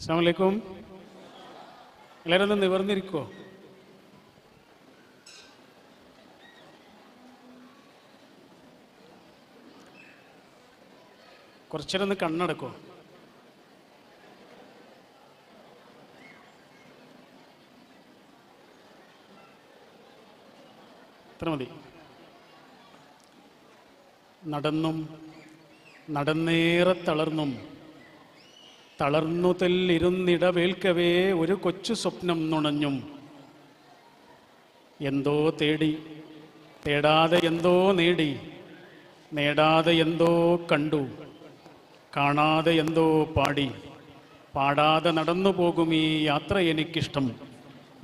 അസ്സാമലൈക്കും എല്ലാവരും ഒന്ന് നിവർന്നിരിക്കോ? കുറച്ചേരം കണ്ണടക്കോ? അത്ര മതി. നടന്നും നടന്നേറെ തളർന്നും തളർന്നു തെല്ലിരുന്നിടവേൽക്കവേ ഒരു കൊച്ചു സ്വപ്നം നുണഞ്ഞും. എന്തോ തേടി തേടാതെ എന്തോ നേടി നേടാതെ എന്തോ കണ്ടു കാണാതെ എന്തോ പാടി പാടാതെ നടന്നു പോകും ഈ യാത്ര എനിക്കിഷ്ടം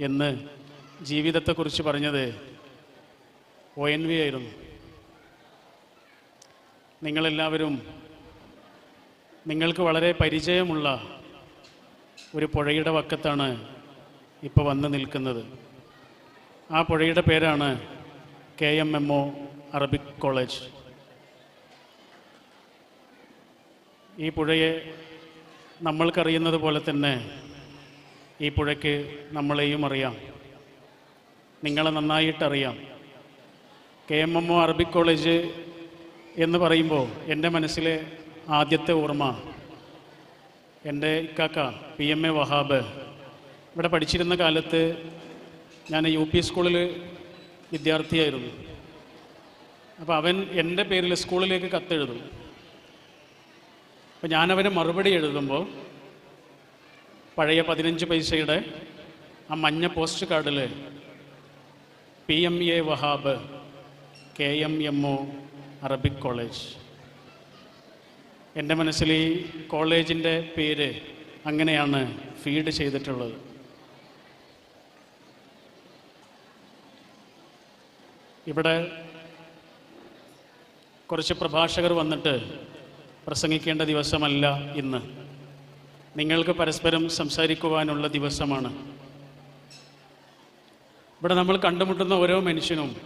എന്ന് ജീവിതത്തെക്കുറിച്ച് പറഞ്ഞത് ഒ എൻ വി ആയിരുന്നു. നിങ്ങളെല്ലാവരും നിങ്ങൾക്ക് വളരെ പരിചയമുള്ള ഒരു പുഴയുടെ വക്കത്താണ് ഇപ്പോൾ വന്ന് നിൽക്കുന്നത്. ആ പുഴയുടെ പേരാണ് K M M O Arabic college. ഈ പുഴയെ നമ്മൾക്കറിയുന്നത് പോലെ തന്നെ ഈ പുഴയ്ക്ക് നമ്മളെയും അറിയാം. നിങ്ങളെ നന്നായിട്ടറിയാം. K M M O Arabic college എന്ന് പറയുമ്പോൾ എന്റെ മനസ്സിലെ ആദ്യത്തെ ഓർമ്മ എന്റെ ഇക്കാക്ക പി എം എ വഹാബ്. ഇവിടെ പഠിച്ചിരുന്ന കാലത്ത് ഞാൻ യു പി സ്കൂളിൽ വിദ്യാർത്ഥിയായിരുന്നു. അപ്പോൾ അവൻ എന്റെ പേരിൽ സ്കൂളിലേക്ക് കത്തെഴുതും. അപ്പോൾ ഞാനവന് മറുപടി എഴുതുമ്പോൾ പഴയ പതിനഞ്ച് പൈസയുടെ ആ മഞ്ഞ പോസ്റ്റ് കാർഡിൽ P M A Wahab K M M O Arabic college. എന്റെ മനസ്സിൽ ഈ കോളേജിന്റെ പേര് അങ്ങനെയാണ് ഫീഡ് ചെയ്തിട്ടുള്ളത്. ഇവിടെ കുറച്ച് പ്രഭാഷകർ വന്നിട്ട് പ്രസംഗിക്കേണ്ട ദിവസമല്ല ഇന്ന്. നിങ്ങൾക്ക് പരസ്പരം സംസാരിക്കുവാനുള്ള ദിവസമാണ്. ഇവിടെ നമ്മൾ കണ്ടുമുട്ടുന്ന ഓരോ മനുഷ്യനും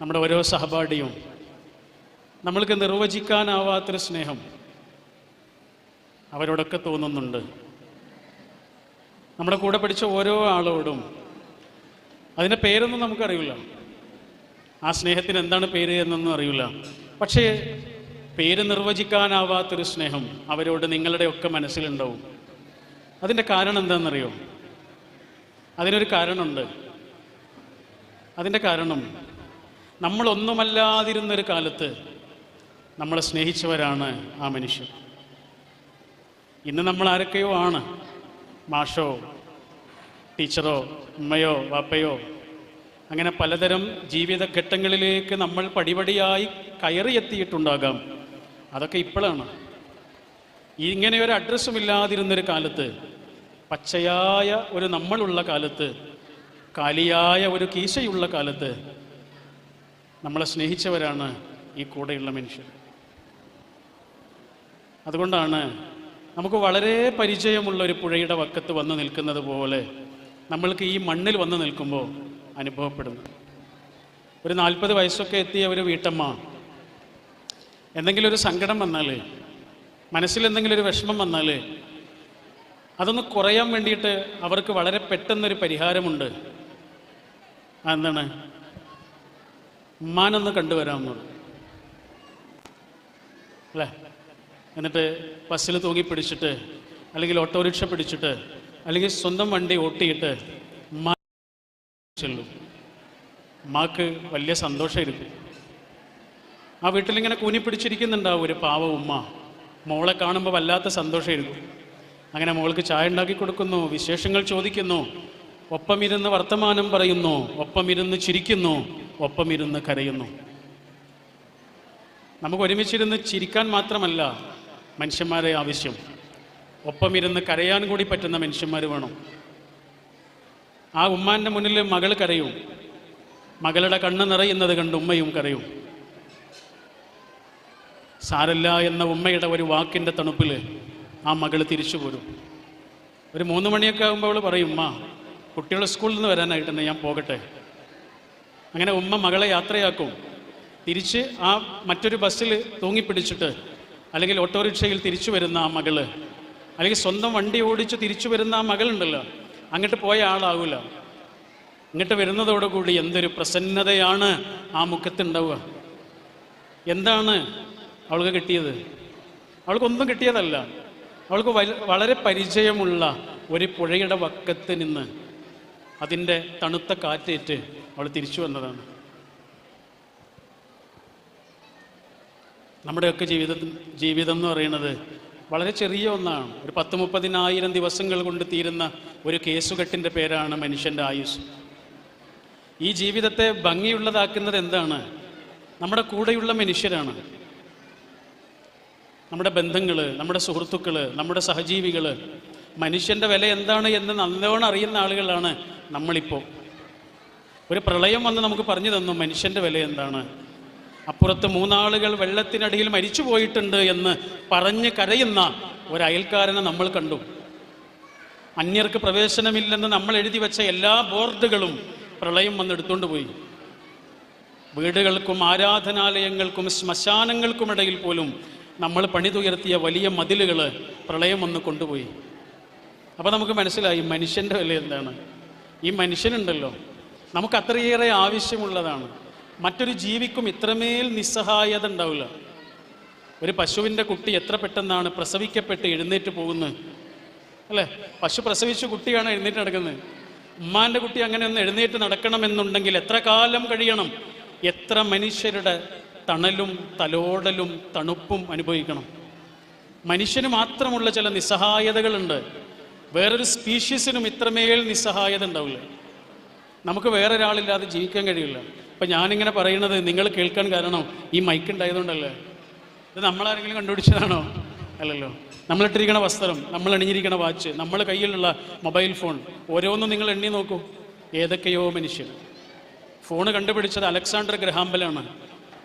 നമ്മുടെ ഓരോ സഹപാഠിയും നമ്മൾക്ക് നിർവചിക്കാനാവാത്തൊരു സ്നേഹം അവരോടൊക്കെ തോന്നുന്നുണ്ട്. നമ്മുടെ കൂടെ പഠിച്ച ഓരോ ആളോടും അതിന്റെ പേരൊന്നും നമുക്കറിയില്ല. ആ സ്നേഹത്തിന് എന്താണ് പേര് എന്നൊന്നും അറിയില്ല. പക്ഷേ പേര് നിർവചിക്കാനാവാത്തൊരു സ്നേഹം അവരോട് നിങ്ങളുടെയൊക്കെ മനസ്സിലുണ്ടാവും. അതിന്റെ കാരണം എന്താണെന്നറിയോ? അതിനൊരു കാരണമുണ്ട്. അതിന്റെ കാരണം നമ്മളൊന്നുമല്ലാതിരുന്നൊരു കാലത്ത് നമ്മളെ സ്നേഹിച്ചവരാണ് ആ മനുഷ്യർ. ഇന്ന് നമ്മൾ ആരൊക്കെയോ ആണ്. മാഷോ ടീച്ചറോ ഉമ്മയോ വാപ്പയോ. അങ്ങനെ പലതരം ജീവിതഘട്ടങ്ങളിലേക്ക് നമ്മൾ പടിപടിയായി കയറി കയറിയെത്തിയിട്ടുണ്ടാകാം. അതൊക്കെ ഇപ്പോഴാണ്. ഇങ്ങനെ ഒരു അഡ്രസ്സും ഇല്ലാതിരുന്നൊരു കാലത്ത് പച്ചയായ ഒരു നമ്മളുള്ള കാലത്ത് കാലിയായ ഒരു കീശയുള്ള കാലത്ത് നമ്മളെ സ്നേഹിച്ചവരാണ് ഈ കൂടെയുള്ള മനുഷ്യർ. അതുകൊണ്ടാണ് നമുക്ക് വളരെ പരിചയമുള്ള ഒരു പുഴയുടെ വക്കത്ത് വന്ന് നിൽക്കുന്നത് പോലെ നമ്മൾക്ക് ഈ മണ്ണിൽ വന്ന് നിൽക്കുമ്പോൾ അനുഭവപ്പെടുന്നു. ഒരു നാൽപ്പത് വയസ്സൊക്കെ എത്തിയ ഒരു വീട്ടമ്മ എന്തെങ്കിലും ഒരു സങ്കടം വന്നാൽ മനസ്സിൽ എന്തെങ്കിലും ഒരു വിഷമം വന്നാൽ അതൊന്ന് കുറയാൻ വേണ്ടിയിട്ട് അവർക്ക് വളരെ പെട്ടെന്നൊരു പരിഹാരമുണ്ട്. എന്താണ് ഉമ്മാനൊന്ന് കണ്ടുവരാമെന്നുള്ളൂ പറഞ്ഞു അല്ലേ? എന്നിട്ട് ബസ്സിൽ തൂങ്ങി പിടിച്ചിട്ട് അല്ലെങ്കിൽ ഓട്ടോറിക്ഷ പിടിച്ചിട്ട് അല്ലെങ്കിൽ സ്വന്തം വണ്ടി ഓട്ടിയിട്ട് ചെല്ലും. മാക്ക് വലിയ സന്തോഷമായിരിക്കും. ആ വീട്ടിലിങ്ങനെ കൂനി പിടിച്ചിരിക്കുന്നുണ്ടാവും ഒരു പാവ ഉമ്മ. മോളെ കാണുമ്പോൾ വല്ലാത്ത സന്തോഷമായിരുന്നു അങ്ങനെ മോൾക്ക് ചായ ഉണ്ടാക്കി കൊടുക്കുന്നു വിശേഷങ്ങൾ ചോദിക്കുന്നു ഒപ്പമിരുന്ന് വർത്തമാനം പറയുന്നു ഒപ്പമിരുന്ന് ചിരിക്കുന്നു ഒപ്പമിരുന്ന് കരയുന്നു. നമുക്ക് ഒരുമിച്ചിരുന്ന് ചിരിക്കാൻ മാത്രമല്ല മനുഷ്യന്മാരെ ആവശ്യം. ഒപ്പം ഇരുന്ന് കരയാൻ കൂടി പറ്റുന്ന മനുഷ്യന്മാർ വേണം. ആ ഉമ്മാന്റെ മുന്നിൽ മകൾ കരയും. മകളുടെ കണ്ണ് നിറയുന്നത് കണ്ട് ഉമ്മയും കരയും. സാരല്ല എന്ന ഉമ്മയുടെ ഒരു വാക്കിന്റെ തണുപ്പിൽ ആ മകൾ തിരിച്ചു പോരും. ഒരു മൂന്ന് മണിയൊക്കെ ആകുമ്പോൾ അവൾ പറയും ഉമ്മ കുട്ടികൾ സ്കൂളിൽ നിന്ന് വരാനായിട്ടുണ്ട് ഞാൻ പോകട്ടെ. അങ്ങനെ ഉമ്മ മകളെ യാത്രയാക്കും. തിരിച്ച് ആ മറ്റൊരു ബസ്സിൽ തൂങ്ങിപ്പിടിച്ചിട്ട് അല്ലെങ്കിൽ ഓട്ടോറിക്ഷയിൽ തിരിച്ചു വരുന്ന ആ മകൾ അല്ലെങ്കിൽ സ്വന്തം വണ്ടി ഓടിച്ച് തിരിച്ചു വരുന്ന ആ മകളുണ്ടല്ലോ അങ്ങോട്ട് പോയ ആളാവില്ല ഇങ്ങോട്ട് വരുന്നതോടുകൂടി എന്തൊരു പ്രസന്നതയാണ് ആ മുഖത്തുണ്ടാവുക. എന്താണ് അവൾക്ക് കിട്ടിയത്? അവൾക്കൊന്നും കിട്ടിയതല്ല. അവൾക്ക് വളരെ പരിചയമുള്ള ഒരു പുഴയുടെ വക്കത്ത് നിന്ന് അതിന്റെ തണുത്ത കാറ്റേറ്റ് അവൾ തിരിച്ചു വന്നതാണ്. നമ്മുടെയൊക്കെ ജീവിതത്തിൽ ജീവിതം എന്ന് പറയുന്നത് വളരെ ചെറിയ ഒന്നാണ്. ഒരു പത്ത് മുപ്പതിനായിരം ദിവസങ്ങൾ കൊണ്ട് തീരുന്ന ഒരു കേസുകെട്ടിന്റെ പേരാണ് മനുഷ്യന്റെ ആയുസ്. ഈ ജീവിതത്തെ ഭംഗിയുള്ളതാക്കുന്നത് എന്താണ്? നമ്മുടെ കൂടെയുള്ള മനുഷ്യരാണ്. നമ്മുടെ ബന്ധങ്ങൾ നമ്മുടെ സുഹൃത്തുക്കൾ നമ്മുടെ സഹജീവികൾ മനുഷ്യന്റെ വില എന്താണ് എന്ന് നല്ലോണം അറിയുന്ന ആളുകളാണ് നമ്മളിപ്പോൾ ഒരു പ്രളയം വന്ന് നമുക്ക് പറഞ്ഞു തന്നു മനുഷ്യന്റെ വില എന്താണ്? അപ്പുറത്ത് മൂന്നാളുകൾ വെള്ളത്തിനടിയിൽ മരിച്ചു പോയിട്ടുണ്ട് എന്ന് പറഞ്ഞ് കരയുന്ന ഒരു അയൽക്കാരനെ നമ്മൾ കണ്ടു. അന്യർക്ക് പ്രവേശനമില്ലെന്ന് നമ്മൾ എഴുതി വെച്ച എല്ലാ ബോർഡുകളും പ്രളയം വന്നെടുത്തുകൊണ്ട് പോയി. വീടുകൾക്കും ആരാധനാലയങ്ങൾക്കും ശ്മശാനങ്ങൾക്കുമിടയിൽ പോലും നമ്മൾ പണിതുയർത്തിയ വലിയ മതിലുകൾ പ്രളയം വന്ന് കൊണ്ടുപോയി. അപ്പോൾ നമുക്ക് മനസ്സിലായി മനുഷ്യന്റെ വില എന്താണ്? ഈ മനുഷ്യനുണ്ടല്ലോ. നമുക്ക് അത്രയേറെ ആവശ്യമുള്ളതാണ്. മറ്റൊരു ജീവിക്കും ഇത്രമേൽ നിസ്സഹായത ഉണ്ടാവില്ല ഒരു പശുവിന്റെ കുട്ടി എത്ര പെട്ടെന്നാണ് പ്രസവിക്കപ്പെട്ട് എഴുന്നേറ്റ് പോകുന്നത്? അല്ലേ? പശു പ്രസവിച്ച കുട്ടിയാണ് എഴുന്നേറ്റ് നടക്കുന്നത്. ഉമ്മാന്റെ കുട്ടി അങ്ങനെ ഒന്ന് എഴുന്നേറ്റ് നടക്കണമെന്നുണ്ടെങ്കിൽ എത്ര കാലം കഴിയണം? എത്ര മനുഷ്യരുടെ തണലും തലോടലും തണുപ്പും അനുഭവിക്കണം. മനുഷ്യന് മാത്രമുള്ള ചില നിസ്സഹായതകളുണ്ട്. വേറൊരു സ്പീഷീസിനും ഇത്രമേൽ നിസ്സഹായത ഉണ്ടാവില്ല നമുക്ക് വേറെ ഒരാളില്ലാതെ ജീവിക്കാൻ കഴിയില്ല. അപ്പം ഞാനിങ്ങനെ പറയുന്നത് നിങ്ങൾ കേൾക്കാൻ കാരണം ഈ മൈക്ക് ഉണ്ടായതുകൊണ്ടല്ലേ? ഇത് നമ്മളാരെങ്കിലും കണ്ടുപിടിച്ചതാണോ? അല്ലല്ലോ. നമ്മളിട്ടിരിക്കണ വസ്ത്രം നമ്മൾ അണിഞ്ഞിരിക്കണ വാച്ച് നമ്മൾ കയ്യിലുള്ള മൊബൈൽ ഫോൺ ഓരോന്നും നിങ്ങൾ എണ്ണി നോക്കൂ. ഏതൊക്കെയോ മനുഷ്യർ. ഫോൺ കണ്ടുപിടിച്ചത് അലക്സാണ്ടർ ഗ്രഹാമ്പലാണ്.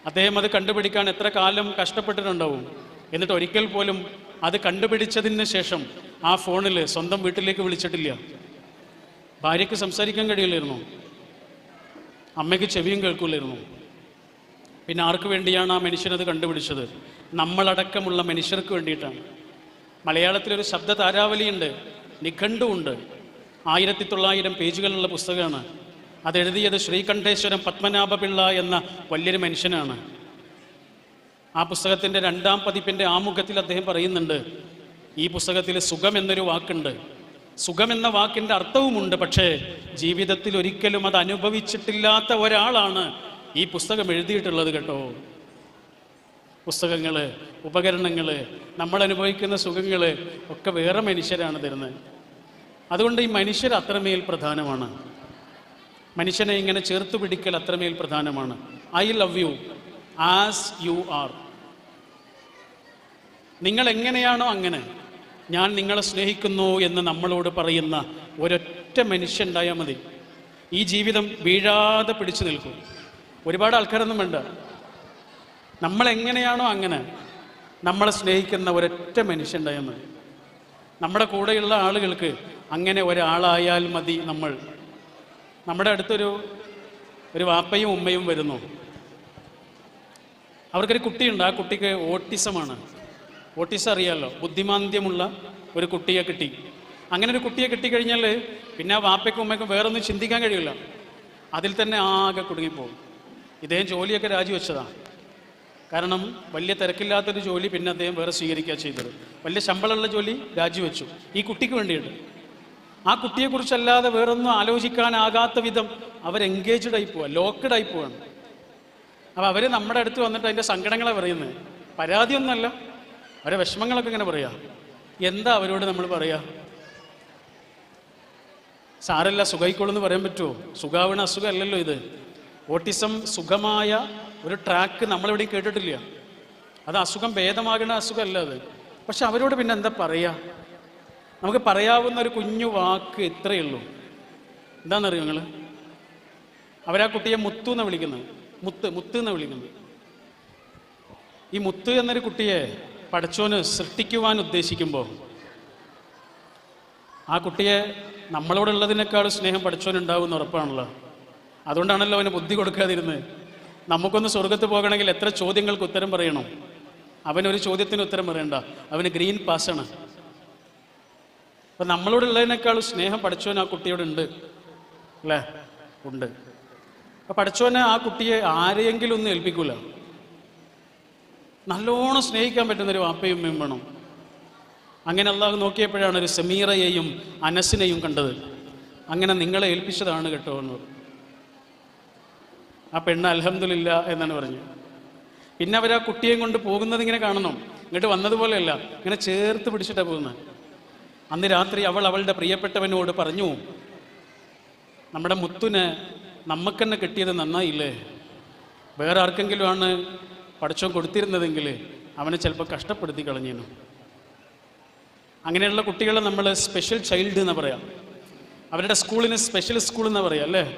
അദ്ദേഹം അത് കണ്ടുപിടിക്കാൻ എത്ര കാലം കഷ്ടപ്പെട്ടിട്ടുണ്ടാവും. എന്നിട്ട് ഒരിക്കൽ പോലും അത് കണ്ടുപിടിച്ചതിന് ശേഷം ആ ഫോണിൽ സ്വന്തം വീട്ടിലേക്ക് വിളിച്ചിട്ടില്ല. ഭാര്യയ്ക്ക് സംസാരിക്കാൻ കഴിയില്ലായിരുന്നു. അമ്മയ്ക്ക് ചെവിയും കേൾക്കില്ലായിരുന്നു. പിന്നെ ആർക്ക് വേണ്ടിയാണ് ആ മനുഷ്യനത് കണ്ടുപിടിച്ചത്? നമ്മളടക്കമുള്ള മനുഷ്യർക്ക് വേണ്ടിയിട്ടാണ്. മലയാളത്തിലൊരു ശബ്ദ താരാവലിയുണ്ട് നിഘണ്ടുവുണ്ട്. ആയിരത്തി തൊള്ളായിരം പേജുകളുള്ള പുസ്തകമാണ്. അതെഴുതിയത് ശ്രീകണ്ഠേശ്വരം പത്മനാഭപിള്ള എന്ന വലിയൊരു മനുഷ്യനാണ്. ആ പുസ്തകത്തിന്റെ രണ്ടാം പതിപ്പിന്റെ ആമുഖത്തിൽ അദ്ദേഹം പറയുന്നുണ്ട് ഈ പുസ്തകത്തിൽ സുഖം എന്നൊരു വാക്കുണ്ട്. സുഖം എന്ന വാക്കിന്റെ അർത്ഥവുമുണ്ട് പക്ഷേ ജീവിതത്തിൽ ഒരിക്കലും അത് അനുഭവിച്ചിട്ടില്ലാത്ത ഒരാളാണ് ഈ പുസ്തകം എഴുതിയിട്ടുള്ളത് കേട്ടോ. പുസ്തകങ്ങൾ ഉപകരണങ്ങൾ നമ്മൾ അനുഭവിക്കുന്ന സുഖങ്ങൾ ഒക്കെ വേറെ മനുഷ്യരാണ് തരുന്നത്. അതുകൊണ്ട് ഈ മനുഷ്യർ അത്രമേൽ പ്രധാനമാണ്. മനുഷ്യനെ ഇങ്ങനെ ചേർത്ത് പിടിക്കൽ അത്രമേൽ പ്രധാനമാണ്. I love you as you are. നിങ്ങൾ എങ്ങനെയാണോ അങ്ങനെ ഞാൻ നിങ്ങളെ സ്നേഹിക്കുന്നു എന്ന് നമ്മളോട് പറയുന്ന ഒരൊറ്റ മനുഷ്യണ്ടായാൽ മതി. ഈ ജീവിതം വീഴാതെ പിടിച്ചു നിൽക്കും. ഒരുപാട് ആൾക്കാരൊന്നും വേണ്ട. നമ്മൾ എങ്ങനെയാണോ അങ്ങനെ നമ്മളെ സ്നേഹിക്കുന്ന ഒരൊറ്റ മനുഷ്യണ്ടായാൽ മതി. നമ്മുടെ കൂടെയുള്ള ആളുകൾക്ക് അങ്ങനെ ഒരാളായാൽ മതി നമ്മൾ. നമ്മുടെ അടുത്തൊരു ഒരു വാപ്പയും ഉമ്മയും വരുന്നു. അവർക്കൊരു കുട്ടിയുണ്ട്. ആ കുട്ടിക്ക് ഓട്ടിസമാണ്. ഓട്ടിസം അറിയാമല്ലോ ബുദ്ധിമാന്ദ്യമുള്ള ഒരു കുട്ടിയെ കിട്ടി. അങ്ങനെ ഒരു കുട്ടിയെ കിട്ടിക്കഴിഞ്ഞാൽ പിന്നെ ആ വാപ്പയ്ക്കും ഉമ്മയ്ക്കും വേറൊന്നും ചിന്തിക്കാൻ കഴിയില്ല. അതിൽ തന്നെ ആകെ കുടുങ്ങിപ്പോകും. ഇദ്ദേഹം ജോലിയൊക്കെ രാജിവെച്ചതാണ് കാരണം വലിയ തിരക്കില്ലാത്തൊരു ജോലി പിന്നെ അദ്ദേഹം വേറെ സ്വീകരിക്കുക ചെയ്തത്. വലിയ ശമ്പളമുള്ള ജോലി രാജിവെച്ചു. ഈ കുട്ടിക്ക് വേണ്ടിയിട്ട്. ആ കുട്ടിയെക്കുറിച്ചല്ലാതെ വേറൊന്നും ആലോചിക്കാനാകാത്ത വിധം അവർ എൻഗേജ്ഡ് ആയി പോവാ. ലോക്കഡ് ആയി പോവാണ്. അപ്പോൾ അവർ നമ്മുടെ അടുത്ത് വന്നിട്ട് അതിന്റെ സങ്കടങ്ങളെ പറയുന്നത് പരാതിയൊന്നുമല്ല. അവരെ വിഷമങ്ങളൊക്കെ ഇങ്ങനെ പറയാ. എന്താ അവരോട് നമ്മൾ പറയാ? സാരല്ല സുഖായിക്കോളെന്ന് പറയാൻ പറ്റുമോ സുഖാവണ അസുഖമല്ലല്ലോ ഇത്. ഓട്ടിസം സുഖമായ ഒരു ട്രാക്ക് നമ്മളെവിടെയും കേട്ടിട്ടില്ല. അത് അസുഖം ഭേദമാകുന്ന അസുഖമല്ല അത്. പക്ഷെ അവരോട് പിന്നെ എന്താ പറയാ? നമുക്ക് പറയാവുന്ന ഒരു കുഞ്ഞു വാക്ക് ഇത്രയേ ഉള്ളൂ. എന്താണെന്നറിയോ നിങ്ങൾ അവരാ കുട്ടിയെ മുത്തു എന്ന് വിളിക്കുന്നത്. മുത്ത് മുത്ത് എന്ന് വിളിക്കുന്നത്? ഈ മുത്ത് എന്നൊരു കുട്ടിയെ പടച്ചോന് സൃഷ്ടിക്കുവാൻ ഉദ്ദേശിക്കുമ്പോൾ ആ കുട്ടിയെ നമ്മളോടുള്ളതിനേക്കാൾ സ്നേഹം പഠിച്ചോനുണ്ടാവും ഉറപ്പാണല്ലോ. അതുകൊണ്ടാണല്ലോ അവന് ബുദ്ധി കൊടുക്കാതിരുന്നത്. നമുക്കൊന്ന് സ്വർഗത്ത് പോകണമെങ്കിൽ എത്ര ചോദ്യങ്ങൾക്ക് ഉത്തരം പറയണം? അവനൊരു ചോദ്യത്തിന് ഉത്തരം പറയണ്ട. അവന് ഗ്രീൻ പാസ്സാണ്. അപ്പം നമ്മളോടുള്ളതിനേക്കാൾ സ്നേഹം പഠിച്ചവൻ ആ കുട്ടിയോടുണ്ട് അല്ലേ? ഉണ്ട്. അപ്പം പഠിച്ചവനെ ആ കുട്ടിയെ ആരെയെങ്കിലും ഒന്ന് ഏൽപ്പിക്കൂല. നല്ലോണം സ്നേഹിക്കാൻ പറ്റുന്നൊരു വാപ്പയും ഉമ്മയും വേണം. അങ്ങനെ അള്ളാഹു നോക്കിയപ്പോഴാണ് ഒരു സമീറയെയും അനസിനെയും കണ്ടത്. അങ്ങനെ നിങ്ങളെ ഏൽപ്പിച്ചതാണ് കേട്ടോ എന്ന് പറഞ്ഞു. ആ പെണ്ണ് അലഹമില്ല എന്നാണ് പറഞ്ഞു പിന്നെ അവർ ആ കുട്ടിയെയും കൊണ്ട് പോകുന്നത് ഇങ്ങനെ കാണണം. ഇങ്ങോട്ട് വന്നതുപോലെയല്ല ഇങ്ങനെ ചേർത്ത് പിടിച്ചിട്ടാണ് പോകുന്നത്. അന്ന് രാത്രി അവൾ അവളുടെ പ്രിയപ്പെട്ടവനോട് പറഞ്ഞു നമ്മുടെ മുത്തുന് നമുക്കെന്നെ കിട്ടിയത് നന്നായില്ലേ? വേറെ ആർക്കെങ്കിലും ആണ് പഠിച്ചോ കൊടുത്തിരുന്നതെങ്കിൽ അവനെ ചിലപ്പോൾ കഷ്ടപ്പെടുത്തി കളഞ്ഞേനു അങ്ങനെയുള്ള കുട്ടികളെ നമ്മൾ സ്പെഷ്യൽ ചൈൽഡ് എന്ന് പറയാം. അവരുടെ സ്കൂളിന് സ്പെഷ്യൽ സ്കൂൾ എന്ന് പറയാം അല്ലേ?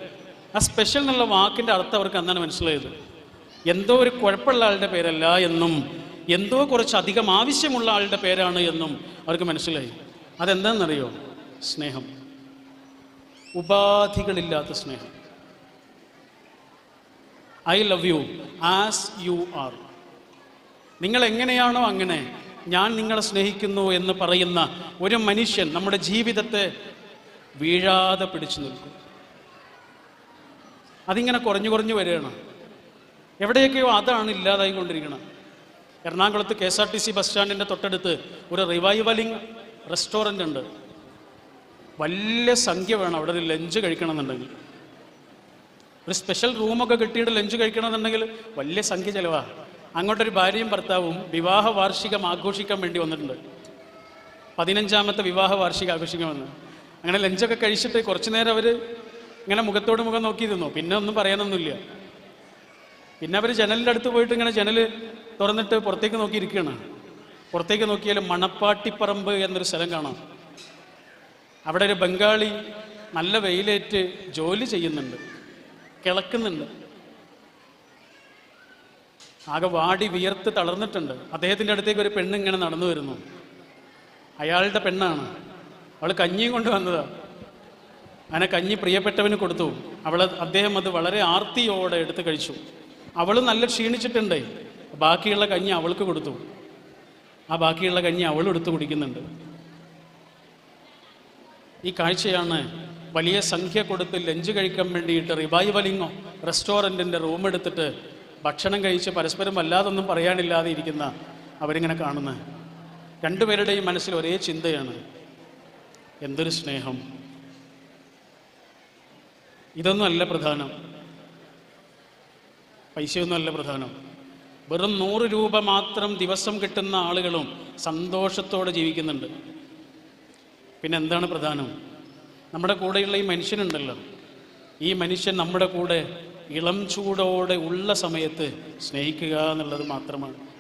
ആ സ്പെഷ്യൽ എന്നുള്ള വാക്കിന്റെ അർത്ഥം അവർക്ക് അന്നാണ് മനസ്സിലായത്. എന്തോ ഒരു കുഴപ്പമുള്ള ആളുടെ പേരല്ല എന്നും എന്തോ കുറച്ച് അധികം ആവശ്യമുള്ള ആളുടെ പേരാണ് എന്നും അവർക്ക് മനസ്സിലായി. അതെന്താണെന്നറിയോ? സ്നേഹം. ഉപാധികളില്ലാത്ത സ്നേഹം. I love you as you are. നിങ്ങൾ എങ്ങനെയാണോ അങ്ങനെ ഞാൻ നിങ്ങളെ സ്നേഹിക്കുന്നു എന്ന് പറയുന്ന ഒരു മനുഷ്യൻ നമ്മുടെ ജീവിതത്തെ വീഴാതെ പിടിച്ചു നിൽക്കും. അതിങ്ങനെ കുറഞ്ഞു കുറഞ്ഞു വരികയാണ്. എവിടെയൊക്കെയോ അതാണ് ഇല്ലാതായി കൊണ്ടിരിക്കുന്നത് എറണാകുളത്ത് K S R T C bus സ്റ്റാൻഡിന്റെ തൊട്ടടുത്ത് ഒരു റിവൈവലിംഗ് റെസ്റ്റോറന്റ് ഉണ്ട്. വലിയ സംഖ്യ വേണം. അവിടെ ലഞ്ച് കഴിക്കണമെന്നുണ്ടെങ്കിൽ. ഒരു സ്പെഷ്യൽ റൂമൊക്കെ കിട്ടിയിട്ട് ലഞ്ച് കഴിക്കണമെന്നുണ്ടെങ്കിൽ വലിയ സംഖ്യ ചിലവാ. അങ്ങോട്ടൊരു ഭാര്യയും ഭർത്താവും വിവാഹ വാർഷികം ആഘോഷിക്കാൻ വേണ്ടി വന്നിട്ടുണ്ട്. പതിനഞ്ചാമത്തെ വിവാഹ വാർഷികം ആഘോഷിക്കാൻ വന്നു. അങ്ങനെ ലഞ്ചൊക്കെ കഴിച്ചിട്ട് കുറച്ചു നേരം അവർ ഇങ്ങനെ മുഖത്തോട് മുഖം നോക്കി നോക്കിയിരുന്നു പിന്നെ ഒന്നും പറയാനൊന്നുമില്ല. പിന്നെ അവർ ജനലിന്റെ അടുത്ത് പോയിട്ട് ഇങ്ങനെ ജനൽ തുറന്നിട്ട് പുറത്തേക്ക് നോക്കിയിരിക്കുകയാണ്. പുറത്തേക്ക് നോക്കിയാൽ മണപ്പാട്ടിപ്പറമ്പ് എന്നൊരു സ്ഥലം കാണാം. അവിടെ ഒരു ബംഗാളി നല്ല വെയിലേറ്റ് ജോലി ചെയ്യുന്നുണ്ട്. കിളക്കുന്നുണ്ട്. ആകെ വാടി വിയർത്ത് തളർന്നിട്ടുണ്ട്. അദ്ദേഹത്തിന്റെ അടുത്തേക്ക് ഒരു പെണ്ണ് ഇങ്ങനെ നടന്നു വരുന്നു. അയാളുടെ പെണ്ണാണ്. അവൾ കഞ്ഞിയും കൊണ്ട് വന്നതാ. അങ്ങനെ കഞ്ഞി പ്രിയപ്പെട്ടവന് കൊടുത്തു. അവൾ അദ്ദേഹം അത് വളരെ ആർത്തിയോടെ എടുത്ത് കഴിച്ചു. അവൾ നല്ല ക്ഷീണിച്ചിട്ടുണ്ട്. ബാക്കിയുള്ള കഞ്ഞി അവൾക്ക് കൊടുത്തു. ആ ബാക്കിയുള്ള കഞ്ഞി അവൾ എടുത്ത് കുടിക്കുന്നുണ്ട്. ഈ കാഴ്ചയാണ് വലിയ സംഖ്യ കൊടുത്ത് ലഞ്ച് കഴിക്കാൻ വേണ്ടിയിട്ട് റിവൈവലിങ്ങോ റെസ്റ്റോറന്റിന്റെ റൂം എടുത്തിട്ട് ഭക്ഷണം കഴിച്ച് പരസ്പരം വല്ലാതൊന്നും പറയാനില്ലാതെ ഇരിക്കുന്ന അവരിങ്ങനെ കാണുന്നത്. രണ്ടുപേരുടെയും മനസ്സിൽ ഒരേ ചിന്തയാണ്. എന്തൊരു സ്നേഹം. ഇതൊന്നും അല്ല പ്രധാനം. പൈസയൊന്നും അല്ല പ്രധാനം. വെറും നൂറ് രൂപ മാത്രം ദിവസം കിട്ടുന്ന ആളുകളും സന്തോഷത്തോടെ ജീവിക്കുന്നുണ്ട്. പിന്നെ എന്താണ് പ്രധാനം? നമ്മുടെ കൂടെയുള്ള ഈ മനുഷ്യനുണ്ടല്ലോ. ഈ മനുഷ്യൻ നമ്മുടെ കൂടെ ഇളം ചൂടോടെ ഉള്ള സമയത്ത് സ്നേഹിക്കുക എന്നുള്ളത് മാത്രമാണ്.